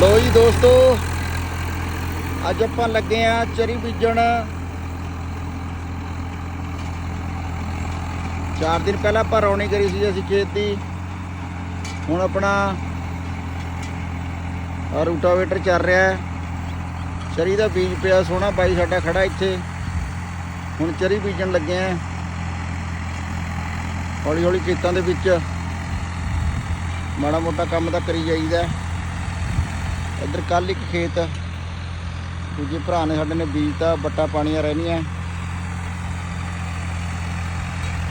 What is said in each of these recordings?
ਲੋ ਜੀ ਦੋਸਤੋ, ਅੱਜ ਆਪਾਂ ਲੱਗੇ ਆ ਚਰੀ ਬੀਜਣ। ਚਾਰ ਦਿਨ ਪਹਿਲਾਂ ਆਪਾਂ ਰੌਣੀ ਕਰੀ ਸੀ ਅਸੀਂ ਖੇਤ ਦੀ। ਹੁਣ ਆਪਣਾ ਰੂਟਾਵੇਟਰ ਚੱਲ ਰਿਹਾ ਹੈ। ਚਰੀ ਦਾ ਬੀਜ ਪਿਆ ਸੋਹਣਾ, ਬਾਈ ਸਾਡਾ ਖੜਾ ਇੱਥੇ। ਹੁਣ ਚਰੀ ਬੀਜਣ ਲੱਗੇ ਆ ਹੌਲੀ ਹੌਲੀ ਖੇਤਾਂ ਦੇ ਵਿੱਚ ਮਾੜਾ ਮੋਟਾ ਕੰਮ ਤਾਂ ਕਰੀ ਜਾਈਦਾ। ਇੱਧਰ ਕੱਲ ਇੱਕ ਖੇਤ ਦੂਜੇ ਭਰਾ ਨੇ ਸਾਡੇ ਨੇ ਬੀਜਤਾ ਬੱਟਾ ਪਾਣੀਆਂ ਰਹਿਣੀਆਂ।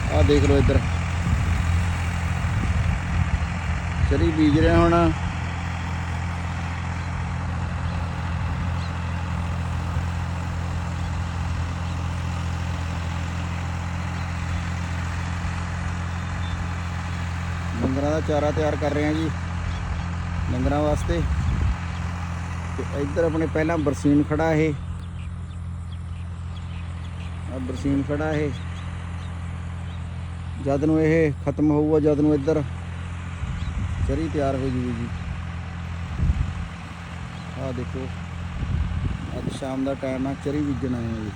ਆਹ ਦੇਖ ਲਓ ਇੱਧਰ। ਚਰੀ ਬੀਜ ਰਹੇ ਹੁਣ। ਡੰਗਰਾਂ ਦਾ ਚਾਰਾ ਤਿਆਰ ਕਰ ਰਹੇ ਹਾਂ ਜੀ। ਡੰਗਰਾਂ ਵਾਸਤੇ। ਤੇ ਇੱਧਰ ਆਪਣੇ ਪਹਿਲਾਂ ਬਰਸੀਨ ਖੜਾ ਇਹ। ਆ ਬਰਸੀਨ ਖੜਾ ਇਹ। ਜਦ ਨੂੰ ਇਹ ਖਤਮ ਹੋਊਗਾ, ਜਦ ਨੂੰ ਇੱਧਰ ਚਰੀ ਤਿਆਰ ਹੋ ਜੂਗੀ ਜੀ। ਆ ਦੇਖੋ, ਅੱਜ ਸ਼ਾਮ ਦਾ ਟਾਈਮ ਆ, ਚਰੀ ਬੀਜਣ ਆਏ ਆ ਜੀ।